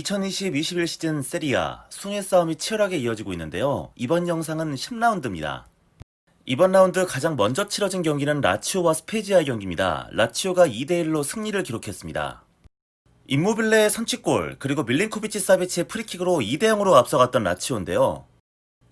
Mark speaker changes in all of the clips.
Speaker 1: 2020-21 시즌 세리아 순위 싸움이 치열하게 이어지고 있는데요. 이번 영상은 10라운드입니다. 이번 라운드 가장 먼저 치러진 경기는 라치오와 스페지아의 경기입니다. 라치오가 2대1로 승리를 기록했습니다. 임모빌레의 선취골 그리고 밀린코비치 사비치의 프리킥으로 2대0으로 앞서갔던 라치오인데요.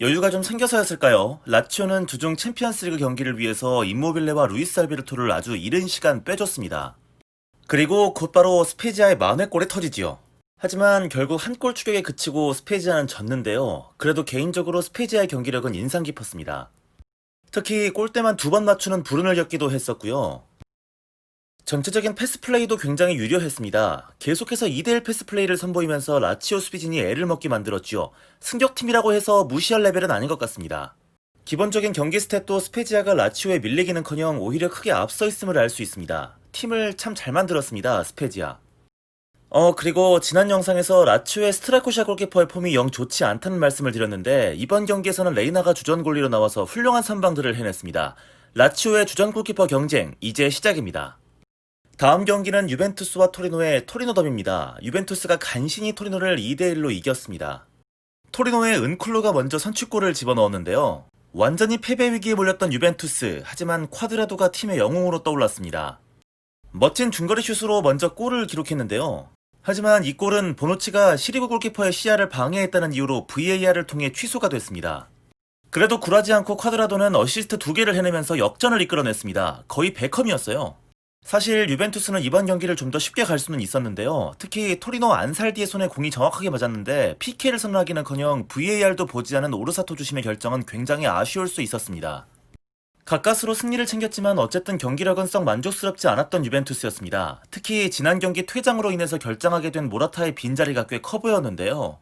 Speaker 1: 여유가 좀 생겨서였을까요? 라치오는 주중 챔피언스리그 경기를 위해서 임모빌레와 루이스 알베르토를 아주 이른 시간 빼줬습니다. 그리고 곧바로 스페지아의 만회골이 터지지요. 하지만 결국 한 골 추격에 그치고 스페지아는 졌는데요. 그래도 개인적으로 스페지아의 경기력은 인상 깊었습니다. 특히 골대만 두 번 맞추는 불운을 겪기도 했었고요. 전체적인 패스 플레이도 굉장히 유려했습니다. 계속해서 2대1 패스 플레이를 선보이면서 라치오 수비진이 애를 먹게 만들었죠. 승격팀이라고 해서 무시할 레벨은 아닌 것 같습니다. 기본적인 경기 스탯도 스페지아가 라치오에 밀리기는커녕 오히려 크게 앞서 있음을 알 수 있습니다. 팀을 참 잘 만들었습니다. 스페지아. 어 그리고 지난 영상에서 라치오의 스트라코샤 골키퍼의 폼이 영 좋지 않다는 말씀을 드렸는데 이번 경기에서는 레이나가 주전 골리로 나와서 훌륭한 선방들을 해냈습니다. 라치오의 주전 골키퍼 경쟁 이제 시작입니다. 다음 경기는 유벤투스와 토리노의 토리노 더비입니다. 유벤투스가 간신히 토리노를 2대1로 이겼습니다. 토리노의 은쿨루가 먼저 선취골을 집어넣었는데요. 완전히 패배 위기에 몰렸던 유벤투스, 하지만 쿼드라도가 팀의 영웅으로 떠올랐습니다. 멋진 중거리 슛으로 먼저 골을 기록했는데요. 하지만 이 골은 보노치가 시리브 골키퍼의 시야를 방해했다는 이유로 VAR을 통해 취소가 됐습니다. 그래도 굴하지 않고 쿼드라도는 어시스트 두 개를 해내면서 역전을 이끌어냈습니다. 거의 베컴이었어요. 사실 유벤투스는 이번 경기를 좀 더 쉽게 갈 수는 있었는데요. 특히 토리노 안살디의 손에 공이 정확하게 맞았는데 PK를 선언하기는커녕 VAR도 보지 않은 오르사토 주심의 결정은 굉장히 아쉬울 수 있었습니다. 가까스로 승리를 챙겼지만 어쨌든 경기력은 썩 만족스럽지 않았던 유벤투스였습니다. 특히 지난 경기 퇴장으로 인해서 결장하게 된 모라타의 빈자리가 꽤 커 보였는데요.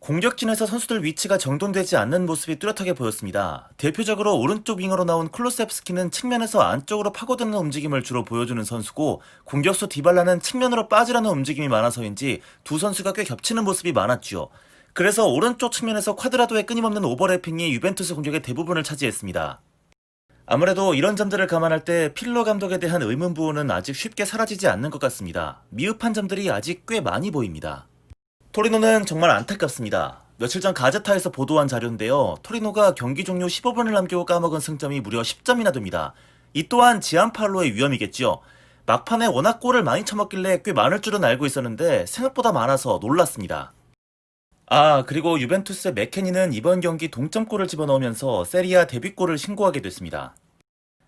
Speaker 1: 공격진에서 선수들 위치가 정돈되지 않는 모습이 뚜렷하게 보였습니다. 대표적으로 오른쪽 윙어로 나온 클로셉스키는 측면에서 안쪽으로 파고드는 움직임을 주로 보여주는 선수고 공격수 디발라는 측면으로 빠지라는 움직임이 많아서인지 두 선수가 꽤 겹치는 모습이 많았죠. 그래서 오른쪽 측면에서 쿼드라도의 끊임없는 오버래핑이 유벤투스 공격의 대부분을 차지했습니다. 아무래도 이런 점들을 감안할 때 필로 감독에 대한 의문 부호는 아직 쉽게 사라지지 않는 것 같습니다. 미흡한 점들이 아직 꽤 많이 보입니다. 토리노는 정말 안타깝습니다. 며칠 전 가제타에서 보도한 자료인데요. 토리노가 경기 종료 15분을 남기고 까먹은 승점이 무려 10점이나 됩니다. 이 또한 지안팔로의 위험이겠죠. 막판에 워낙 골을 많이 쳐먹길래 꽤 많을 줄은 알고 있었는데 생각보다 많아서 놀랐습니다. 아, 그리고 유벤투스의 맥케니는 이번 경기 동점골을 집어넣으면서 세리아 데뷔골을 신고하게 됐습니다.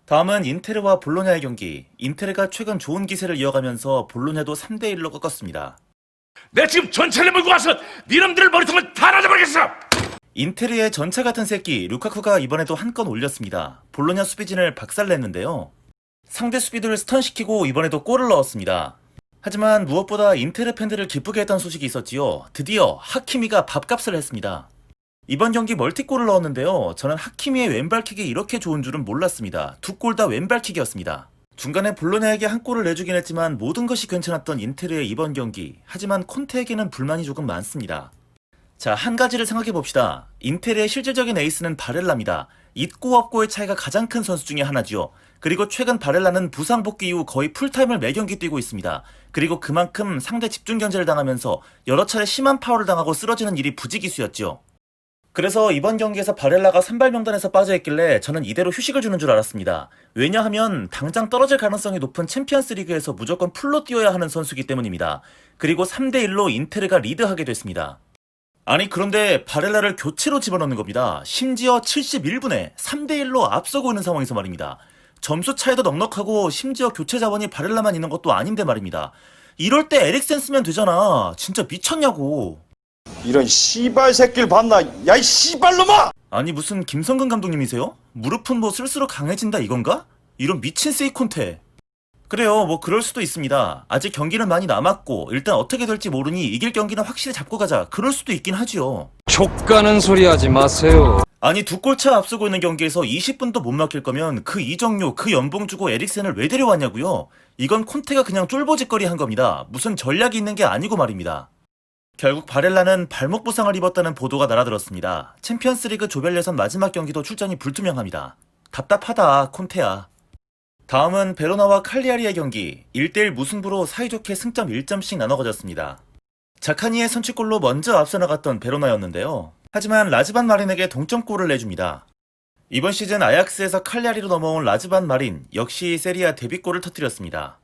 Speaker 1: 다음은 인테르와 볼로냐의 경기. 인테르가 최근 좋은 기세를 이어가면서 볼로냐도 3대1로 꺾었습니다.
Speaker 2: 내 지금 전차를 몰고 와서 니놈들을 머리통을 다 날려버리겠어!
Speaker 1: 인테르의 전차 같은 새끼 루카쿠가 이번에도 한 건 올렸습니다. 볼로냐 수비진을 박살냈는데요. 상대 수비들을 스턴시키고 이번에도 골을 넣었습니다. 하지만 무엇보다 인테르 팬들을 기쁘게 했던 소식이 있었지요. 드디어 하키미가 밥값을 했습니다. 이번 경기 멀티골을 넣었는데요. 저는 하키미의 왼발킥이 이렇게 좋은 줄은 몰랐습니다. 두 골 다 왼발킥이었습니다. 중간에 볼로냐에게 한 골을 내주긴 했지만 모든 것이 괜찮았던 인테르의 이번 경기. 하지만 콘테에게는 불만이 조금 많습니다. 자, 한 가지를 생각해 봅시다. 인텔의 실질적인 에이스는 바렐라입니다. 있고 없고의 차이가 가장 큰 선수 중에 하나지요. 그리고 최근 바렐라는 부상 복귀 이후 거의 풀타임을 매 경기 뛰고 있습니다. 그리고 그만큼 상대 집중 견제를 당하면서 여러 차례 심한 파울을 당하고 쓰러지는 일이 부지기수였죠. 그래서 이번 경기에서 바렐라가 선발 명단에서 빠져있길래 저는 이대로 휴식을 주는 줄 알았습니다. 왜냐하면 당장 떨어질 가능성이 높은 챔피언스 리그에서 무조건 풀로 뛰어야 하는 선수이기 때문입니다. 그리고 3대1로 인테르가 리드하게 됐습니다. 아니 그런데 바렐라를 교체로 집어넣는 겁니다. 심지어 71분에 3대1로 앞서고 있는 상황에서 말입니다. 점수 차이도 넉넉하고 심지어 교체 자원이 바렐라만 있는 것도 아닌데 말입니다. 이럴 때 에릭센 쓰면 되잖아. 진짜 미쳤냐고.
Speaker 3: 이런 씨발 새끼를 봤나? 야 이 씨발놈아!
Speaker 1: 아니 무슨 김성근 감독님이세요? 무릎은 뭐 쓸수록 강해진다 이건가? 이런 미친 세이콘테. 그래요 뭐 그럴 수도 있습니다. 아직 경기는 많이 남았고 일단 어떻게 될지 모르니 이길 경기는 확실히 잡고 가자. 그럴 수도 있긴 하지요.
Speaker 4: 족가는 소리 하지 마세요.
Speaker 1: 아니 두 골차 앞서고 있는 경기에서 20분도 못 맡길 거면 그 이정료 그 연봉 주고 에릭센을 왜 데려왔냐고요? 이건 콘테가 그냥 쫄보짓거리 한 겁니다. 무슨 전략이 있는 게 아니고 말입니다. 결국 바렐라는 발목 부상을 입었다는 보도가 날아들었습니다. 챔피언스리그 조별 예선 마지막 경기도 출전이 불투명합니다. 답답하다 콘테야. 다음은 베로나와 칼리아리의 경기 1대1 무승부로 사이좋게 승점 1점씩 나눠 가졌습니다. 자카니의 선취골로 먼저 앞서 나갔던 베로나였는데요. 하지만 라즈반 마린에게 동점골을 내줍니다. 이번 시즌 아약스에서 칼리아리로 넘어온 라즈반 마린 역시 세리아 데뷔골을 터뜨렸습니다.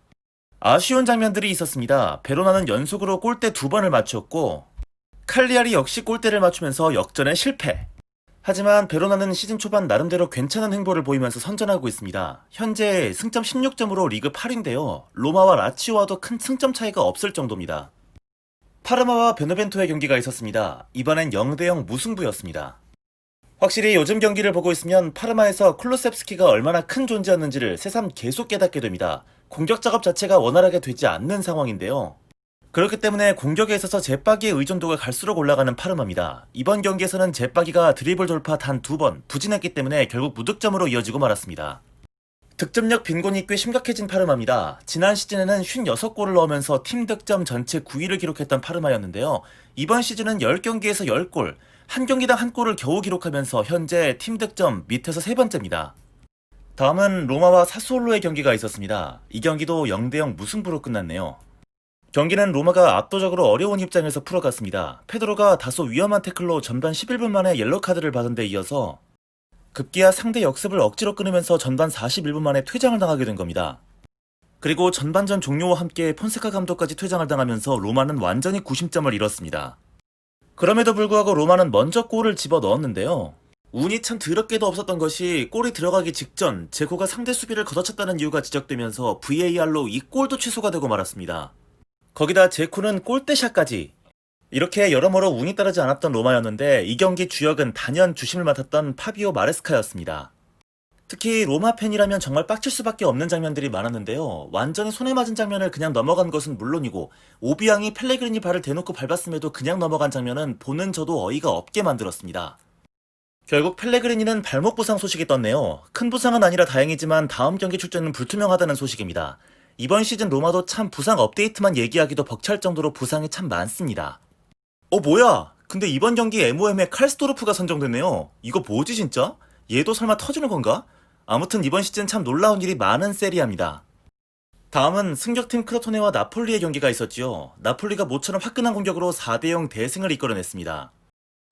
Speaker 1: 아쉬운 장면들이 있었습니다. 베로나는 연속으로 골대 두 번을 맞췄고 칼리아리 역시 골대를 맞추면서 역전에 실패. 하지만 베로나는 시즌 초반 나름대로 괜찮은 행보를 보이면서 선전하고 있습니다. 현재 승점 16점으로 리그 8인데요. 로마와 라치오와도 큰 승점 차이가 없을 정도입니다. 파르마와 베네벤토의 경기가 있었습니다. 이번엔 0대0 무승부였습니다. 확실히 요즘 경기를 보고 있으면 파르마에서 클루셉스키가 얼마나 큰 존재였는지를 새삼 계속 깨닫게 됩니다. 공격 작업 자체가 원활하게 되지 않는 상황인데요. 그렇기 때문에 공격에 있어서 제빠기의 의존도가 갈수록 올라가는 파르마입니다. 이번 경기에서는 제빠기가 드리블 돌파 단 두 번 부진했기 때문에 결국 무득점으로 이어지고 말았습니다. 득점력 빈곤이 꽤 심각해진 파르마입니다. 지난 시즌에는 56골을 넣으면서 팀 득점 전체 9위를 기록했던 파르마였는데요. 이번 시즌은 10경기에서 10골, 한 경기당 한 골을 겨우 기록하면서 현재 팀 득점 밑에서 세 번째입니다. 다음은 로마와 사수올로의 경기가 있었습니다. 이 경기도 0대0 무승부로 끝났네요. 경기는 로마가 압도적으로 어려운 입장에서 풀어갔습니다. 페드로가 다소 위험한 태클로 전반 11분 만에 옐로 카드를 받은 데 이어서 급기야 상대 역습을 억지로 끊으면서 전반 41분 만에 퇴장을 당하게 된 겁니다. 그리고 전반전 종료와 함께 폰세카 감독까지 퇴장을 당하면서 로마는 완전히 구심점을 잃었습니다. 그럼에도 불구하고 로마는 먼저 골을 집어 넣었는데요. 운이 참 드럽게도 없었던 것이 골이 들어가기 직전 제코가 상대 수비를 걷어찼다는 이유가 지적되면서 VAR로 이 골도 취소가 되고 말았습니다. 거기다 제코는 골대샷까지 이렇게 여러모로 운이 따르지 않았던 로마였는데 이 경기 주역은 단연 주심을 맡았던 파비오 마레스카였습니다. 특히 로마 팬이라면 정말 빡칠 수밖에 없는 장면들이 많았는데요. 완전히 손에 맞은 장면을 그냥 넘어간 것은 물론이고 오비앙이 펠레그리니 발을 대놓고 밟았음에도 그냥 넘어간 장면은 보는 저도 어이가 없게 만들었습니다. 결국 펠레그리니는 발목 부상 소식이 떴네요. 큰 부상은 아니라 다행이지만 다음 경기 출전은 불투명하다는 소식입니다. 이번 시즌 로마도 참 부상 업데이트만 얘기하기도 벅찰 정도로 부상이 참 많습니다. 어 뭐야? 근데 이번 경기 MOM에 칼스토르프가 선정됐네요. 이거 뭐지 진짜? 얘도 설마 터지는 건가? 아무튼 이번 시즌 참 놀라운 일이 많은 세리아입니다. 다음은 승격팀 크로토네와 나폴리의 경기가 있었지요. 나폴리가 모처럼 화끈한 공격으로 4대0 대승을 이끌어냈습니다.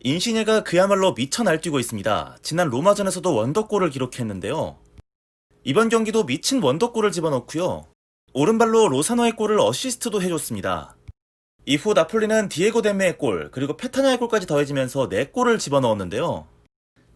Speaker 1: 인시네가 그야말로 미쳐 날뛰고 있습니다. 지난 로마전에서도 원더골을 기록했는데요. 이번 경기도 미친 원더골을 집어넣고요. 오른발로 로사노의 골을 어시스트도 해줬습니다. 이후 나폴리는 디에고 덴메의 골, 그리고 페타냐의 골까지 더해지면서 4골을 집어넣었는데요.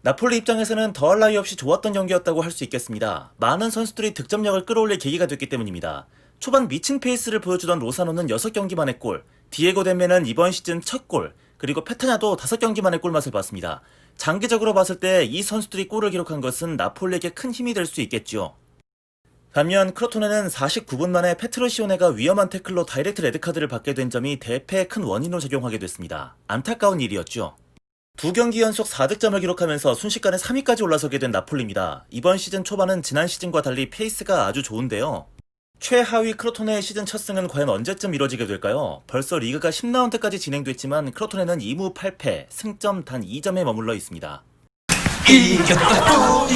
Speaker 1: 나폴리 입장에서는 더할 나위 없이 좋았던 경기였다고 할 수 있겠습니다. 많은 선수들이 득점력을 끌어올릴 계기가 됐기 때문입니다. 초반 미친 페이스를 보여주던 로사노는 6경기 만에 골, 디에고 덴메는 이번 시즌 첫 골, 그리고 페타냐도 5경기 만에 골맛을 봤습니다. 장기적으로 봤을 때 이 선수들이 골을 기록한 것은 나폴리에게 큰 힘이 될 수 있겠죠. 반면 크로토네는 49분 만에 페트로시오네가 위험한 태클로 다이렉트 레드카드를 받게 된 점이 대패의 큰 원인으로 작용하게 됐습니다. 안타까운 일이었죠. 두 경기 연속 4득점을 기록하면서 순식간에 3위까지 올라서게 된 나폴리입니다. 이번 시즌 초반은 지난 시즌과 달리 페이스가 아주 좋은데요. 최하위 크로토네의 시즌 첫 승은 과연 언제쯤 이뤄지게 될까요? 벌써 리그가 10라운드까지 진행됐지만 크로토네는 2무 8패, 승점 단 2점에 머물러 있습니다. 다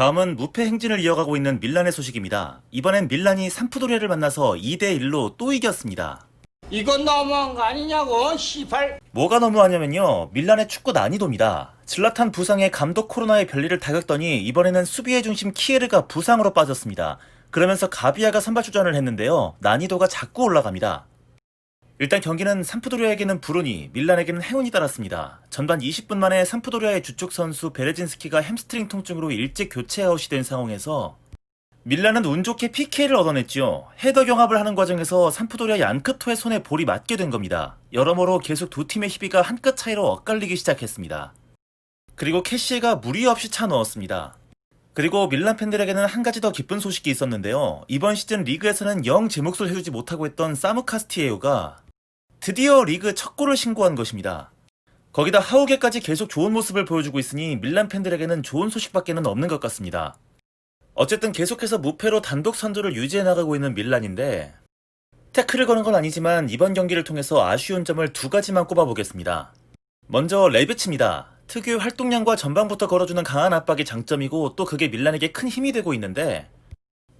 Speaker 1: 음은 무패 행진을 이어가고 있는 밀란의 소식입니다. 이번엔 밀란이 삼프도리아를 만나서 2대1로 또 이겼습니다.
Speaker 5: 이건 너무한 거 아니냐고, 시발.
Speaker 1: 뭐가 너무하냐면요. 밀란의 축구 난이도입니다. 질라탄 부상에 감독 코로나의 별일을 다 겪더니 이번에는 수비의 중심 키에르가 부상으로 빠졌습니다. 그러면서 가비아가 선발 출전을 했는데요. 난이도가 자꾸 올라갑니다. 일단 경기는 삼프도리아에게는 불운이, 밀란에게는 행운이 따랐습니다. 전반 20분 만에 삼프도리아의 주축 선수 베레진스키가 햄스트링 통증으로 일찍 교체 아웃이 된 상황에서 밀란은 운 좋게 PK를 얻어냈지요. 헤더 경합을 하는 과정에서 삼프도리아 얀크토의 손에 볼이 맞게 된 겁니다. 여러모로 계속 두 팀의 희비가 한 끗 차이로 엇갈리기 시작했습니다. 그리고 캐시에가 무리 없이 차 넣었습니다. 그리고 밀란 팬들에게는 한 가지 더 기쁜 소식이 있었는데요. 이번 시즌 리그에서는 영 제 몫을 해주지 못하고 있던 사무 카스티에요가 드디어 리그 첫 골을 신고한 것입니다. 거기다 하우게까지 계속 좋은 모습을 보여주고 있으니 밀란 팬들에게는 좋은 소식밖에는 없는 것 같습니다. 어쨌든 계속해서 무패로 단독 선두를 유지해 나가고 있는 밀란인데 태클을 거는 건 아니지만 이번 경기를 통해서 아쉬운 점을 두 가지만 꼽아보겠습니다. 먼저 레비치입니다. 특유의 활동량과 전방부터 걸어주는 강한 압박이 장점이고 또 그게 밀란에게 큰 힘이 되고 있는데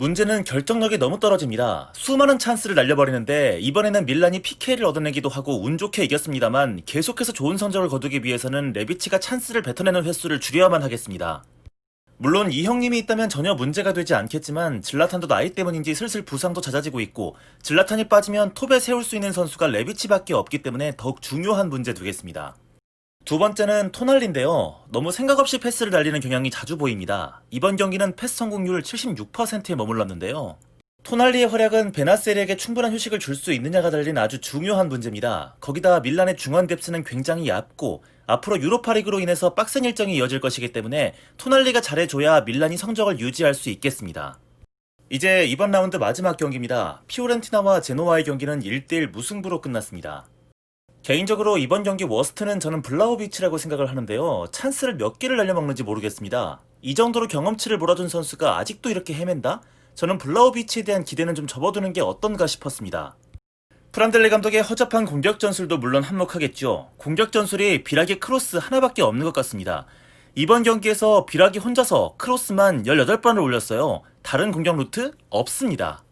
Speaker 1: 문제는 결정력이 너무 떨어집니다. 수많은 찬스를 날려버리는데 이번에는 밀란이 PK를 얻어내기도 하고 운 좋게 이겼습니다만 계속해서 좋은 성적을 거두기 위해서는 레비치가 찬스를 뱉어내는 횟수를 줄여야만 하겠습니다. 물론 이 형님이 있다면 전혀 문제가 되지 않겠지만 질라탄도 나이 때문인지 슬슬 부상도 잦아지고 있고 질라탄이 빠지면 톱에 세울 수 있는 선수가 레비치밖에 없기 때문에 더욱 중요한 문제 되겠습니다. 두 번째는 토날리인데요. 너무 생각 없이 패스를 날리는 경향이 자주 보입니다. 이번 경기는 패스 성공률 76%에 머물렀는데요. 토날리의 활약은 베나셀에게 충분한 휴식을 줄 수 있느냐가 달린 아주 중요한 문제입니다. 거기다 밀란의 중원 뎁스는 굉장히 얇고 앞으로 유로파리그로 인해서 빡센 일정이 이어질 것이기 때문에 토날리가 잘해줘야 밀란이 성적을 유지할 수 있겠습니다. 이제 이번 라운드 마지막 경기입니다. 피오렌티나와 제노와의 경기는 1대1 무승부로 끝났습니다. 개인적으로 이번 경기 워스트는 저는 블라우비치라고 생각을 하는데요. 찬스를 몇 개를 날려먹는지 모르겠습니다. 이 정도로 경험치를 몰아준 선수가 아직도 이렇게 헤맨다? 저는 블라우비치에 대한 기대는 좀 접어두는 게 어떤가 싶었습니다. 프란델리 감독의 허접한 공격 전술도 물론 한몫하겠죠. 공격 전술이 비락의 크로스 하나밖에 없는 것 같습니다. 이번 경기에서 비락이 혼자서 크로스만 18번을 올렸어요. 다른 공격 루트? 없습니다.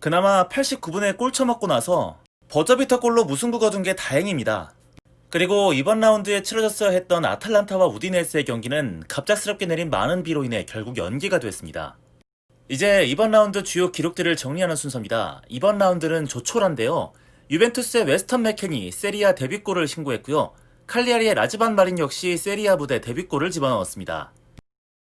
Speaker 1: 그나마 89분에 골 쳐먹고 나서 버저비터 골로 무승부 거둔 게 다행입니다. 그리고 이번 라운드에 치러졌어야 했던 아탈란타와 우디네스의 경기는 갑작스럽게 내린 많은 비로 인해 결국 연기가 됐습니다. 이제 이번 라운드 주요 기록들을 정리하는 순서입니다. 이번 라운드는 조촐한데요. 유벤투스의 웨스턴 맥켄이 세리아 데뷔골을 신고했고요. 칼리아리의 라즈반 마린 역시 세리아 부대 데뷔골을 집어넣었습니다.